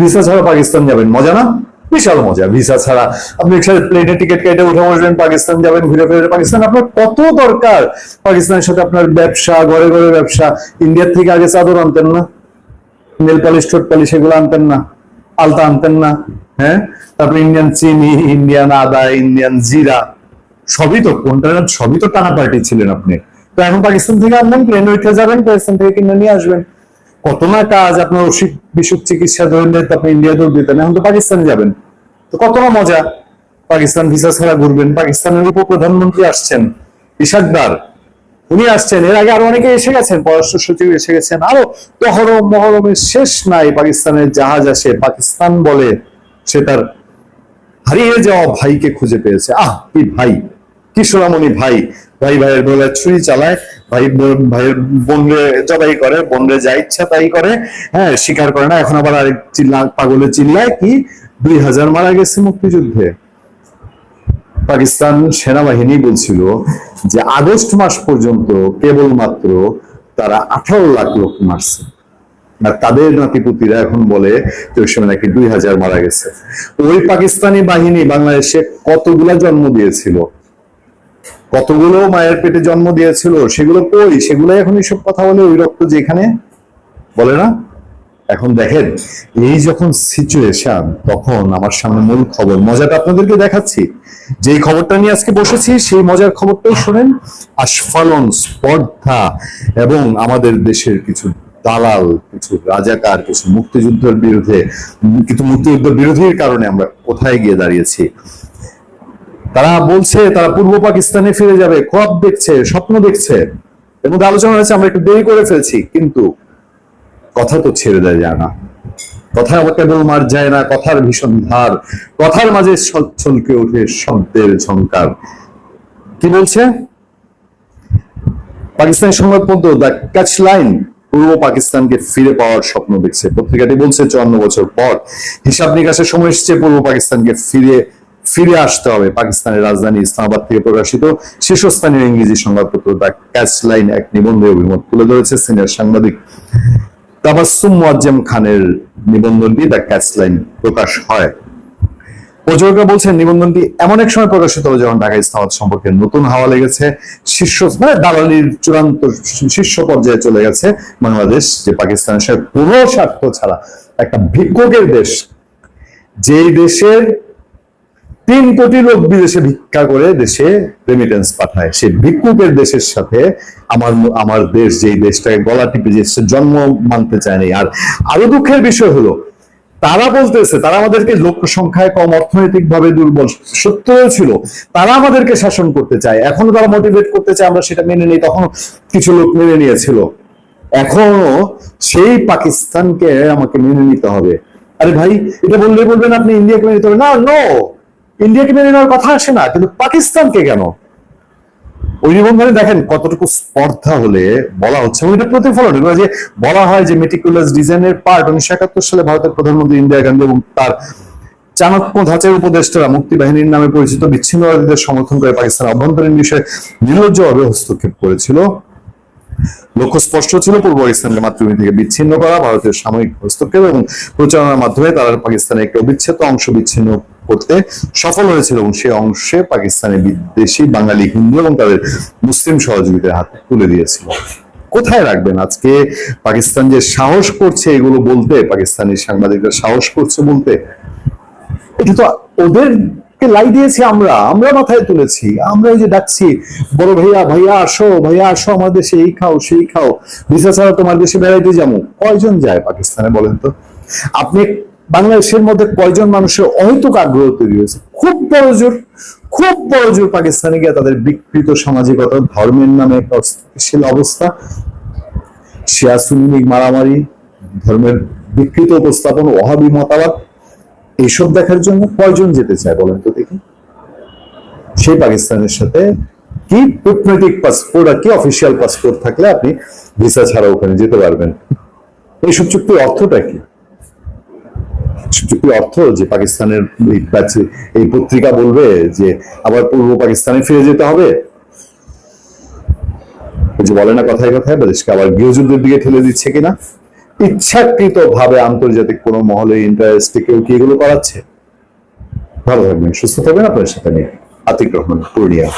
Visa ছাড়া পাকিস্তান যাবেন। মজা না? বিশাল মজা। ভিসা ছাড়া আপনি প্লেনের টিকিট কেটে উঠে বসবেন, পাকিস্তান যাবেন, ঘুরে ফিরে পাকিস্তান আপনার কত দরকার? পাকিস্তানের সাথে আপনার ব্যবসা, ঘরে ঘরে ব্যবসা। ইন্ডিয়ার থেকে আগে চাদর আনতেন না? নেল পালিশ ঠোঁট পালিশ এগুলো আনতেন না? আলতা আনতেন না? হ্যাঁ? তারপরে ইন্ডিয়ান চিনি ইন্ডিয়ান আদা ইন্ডিয়ান জিরা। সবই তো কোনটা সবই তো টানা পার্টি ছিলেন আপনি। তো এখন পাকিস্তান থেকে আনবেন প্লেন উঠে যাবেন, পাকিস্তান থেকে কিনে নিয়ে আসবেন। কত না কাজ, আপনার অসুখ বিসুখ চিকিৎসা ধরেন আপনি ইন্ডিয়া দৌড় দিতেন, এখন তো পাকিস্তান যাবেন। তো কত না মজা, পাকিস্তান ভিসা ছাড়া ঘুরবেন। পাকিস্তানের উপ প্রধানমন্ত্রী আসছেন ইশাকদার উনি আসছেন, এর আগে আরও অনেকে এসে গেছেন, পররাষ্ট্র সচিব এসে গেছেন, আরও তহরম মহরমের শেষ নাই পাকিস্তানের জাহাজ আসে, পাকিস্তান বলে সে তার হারিয়ে যাওয়া ভাইকে খুঁজে পেয়েছে। আহ, কি ভাই, কি সোনামণি ভাই ভাই ভাইয়ের বলে ছুরি চালায়, ভাই ভাইয়ের বোনরে জবাই করে বোনরে যা ইচ্ছা তাই করে। হ্যাঁ স্বীকার করে না, এখন আবার আরেক চিল্লা, পাগলে চিল্লায় কি? দুই হাজার মারা গেছে মুক্তিযুদ্ধে। পাকিস্তান সেনাবাহিনী বলছিল যে আগস্ট মাস পর্যন্ত কেবলমাত্র তারা আঠারো লাখ লোক মারছে। আর তাদের নাতিপুতিরা এখন বলে যে ওই সময় নাকি দুই হাজার মারা গেছে। ওই পাকিস্তানি বাহিনী বাংলাদেশে কতগুলা জন্ম দিয়েছিল? কতগুলো মায়ের পেটে জন্ম দিয়েছিল, সেগুলো কই? সেগুলো এখন এইসব কথা বলে ওই রক্ত যেখানে বলে না? এখন দেখেন, এই যখন সিচুয়েশন তখন আমার সামনে মূল খবর, মজাটা আপনাদেরকে দেখাচ্ছি। যেই খবরটা নিয়ে আজকে বসেছি, সেই মজার খবরটাই শোনেন আস্ফালন স্পর্ধা এবং আমাদের দেশের কিছু দালাল, কিছু রাজাকার, কিছু মুক্তিযুদ্ধের বিরুদ্ধে কিন্তু মুক্তিযুদ্ধ বিরোধীর কারণে আমরা কোথায় গিয়ে দাঁড়িয়েছি? তারা বলছে, তারা পূর্ব পাকিস্তানে ফিরে যাবে খোয়াব দেখছে, স্বপ্ন দেখছে। এর মধ্যে আলোচনা হয়েছে, আমরা একটু দেরি করে ফেলছি, কিন্তু কথা তো ছেড়ে দেয় যায় না। কথা কেবল মার যায় না, কথার ভীষণ ধার কথার মাঝে ছল- ছলকে ওঠে শব্দের ঝংকার। কি বলছে? পাকিস্তানি সংবাদপত্র দ্য ক্যাচ লাইন, পূর্ব পাকিস্তানকে ফিরে পাওয়ার স্বপ্ন দেখছে। পত্রিকাটি বলছে, চুয়ান্ন বছর পর হিসাব নিকাশের সময় এসছে, পূর্ব পাকিস্তানকে ফিরে ফিরে আসতে হবে পাকিস্তানের রাজধানী ইসলামাবাদ থেকে প্রকাশিত শীর্ষস্থানীয় ইংরেজি সংবাদপত্র দ্য ক্যাচ লাইন এক নিবন্ধে অভিমত তুলে ধরেছে সিনিয়র সাংবাদিক। তাবাসসুম মুয়াজ্জেম খানের নিবন্ধনটি দ্য ক্যাচ লাইন প্রকাশ হয়। প্রযোজকরা বলছেন, নিবন্ধনটি এমন এক সময় প্রকাশিত যখন ঢাকা ইসলামাবাদ সম্পর্কে নতুন হাওয়া লেগেছে। শীর্ষ মানে দালালির চূড়ান্ত শীর্ষ পর্যায়ে চলে গেছে বাংলাদেশ, যে পাকিস্তানের সাথে কোনো স্বার্থ ছাড়া একটা ভিক্ষকের দেশ। যেই দেশের তিন কোটি লোক বিদেশে ভিক্ষা করে দেশে রেমিটেন্স পাঠায়। সেই ভিক্ষুকের দেশের সাথে আমার আমার দেশ, যেই দেশটাকে গলা টিপে যে জন্ম মানতে চায়নি। আর আরও দুঃখের বিষয় হলো, তারা বলতেছে, তারা আমাদেরকে লোক সংখ্যায় কম অর্থনৈতিক ভাবে দুর্বল। সত্য ছিল তারা আমাদেরকে শাসন করতে চায়। এখনও তারা মোটিভেট করতে চায়, আমরা সেটা মেনে নিই। তখন কিছু লোক মেনে নিয়েছিল। এখনও সেই পাকিস্তানকে আমাকে মেনে নিতে হবে। আরে ভাই, এটা বললে বলবেন আপনি ইন্ডিয়াকে মেনে নিতে হবে? না নো ইন্ডিয়াকে মেনে নেওয়ার কথা আসে না, কিন্তু পাকিস্তানকে কেন? ওই নিবন্ধনে দেখেন কতটুকু স্পর্ধা হলে বলা হচ্ছে, এবং এটা প্রতিফলন, এগুলো যে বলা হয় যে মেটিকুলাস ডিজাইনের পার্ট উনিশশো একাত্তর সালে ভারতের প্রধানমন্ত্রী ইন্দিরা গান্ধী এবং তার চাণক্য ধাঁচের উপদেষ্টারা মুক্তি বাহিনীর নামে পরিচিত বিচ্ছিন্নবাদীদের সমর্থন করে পাকিস্তান অভ্যন্তরীণ বিষয়ে নির্লজ্জভাবে হস্তক্ষেপ করেছিল। লক্ষ্য স্পষ্ট ছিল, পূর্ব পাকিস্তানকে মাতৃভূমি থেকে বিচ্ছিন্ন করা ভারতের সাময়িক হস্তক্ষেপ এবং প্রচারণার মাধ্যমে তারা পাকিস্তানের একটি অবিচ্ছেদ্য অংশ বিচ্ছিন্ন করতে সফল হয়েছিল এবং সেই অংশে পাকিস্তানের বিদেশি বাঙালি, হিন্দু এবং তাদের মুসলিম সহযোগীদের হাতে তুলে দিয়েছিল। কোথায় রাখবেন আজকে? পাকিস্তান যে সাহস করছে এগুলো বলতে, পাকিস্তানি সাংবাদিকরা সাহস করছে বলতে? এটা তো ওদেরকে লাই দিয়েছি আমরা আমরা মাথায় তুলেছি আমরা এই যে ডাকছি, বড় ভাইয়া ভাইয়া আসো ভাইয়া আসো আমার দেশে, এই খাও, সেই খাও, ভিসা ছাড়া তোমার দেশে বেড়াইতে যাব। কয়জন যায় পাকিস্তানে বলেন তো? আপনি বাংলাদেশের মধ্যে কয়জন মানুষের অহেতুক আগ্রহ তৈরি হয়েছে? খুব জোর খুব জোর পাকিস্তানে গিয়ে তাদের বিকৃত সামাজিকতা, ধর্মের নামে একটা অস্থিতিশীল অবস্থা। শিয়া সুন্নি মারামারি, ধর্মের বিকৃত উপস্থাপন ওহাবি মতামত এইসব দেখার জন্য কয়জন যেতে চায় বলেন তো দেখি। সেই পাকিস্তানের সাথে কি কূটনৈতিক পাসপোর্ট আর কি অফিসিয়াল পাসপোর্ট থাকলে আপনি ভিসা ছাড়া ওখানে যেতে পারবেন? এইসব চুক্তির অর্থটা কি? চুক্তির অর্থ যে পাকিস্তানের এই পত্রিকা বলবে যে আবার পূর্ব পাকিস্তানে ফিরে যেতে হবে। যে বলে না কথায় কথায় দেশকে আবার গৃহযুদ্ধের দিকে ঠেলে দিচ্ছে কিনা? ইচ্ছাকৃত ভাবে আন্তর্জাতিক কোনো মহলে ইন্টারেস্টে কেউ কি এগুলো করাচ্ছে? ভালো থাকবেন, সুস্থ থাকবেন আপনার সাথে নিয়ে আতিক রহমান, পূর্ণিয়া।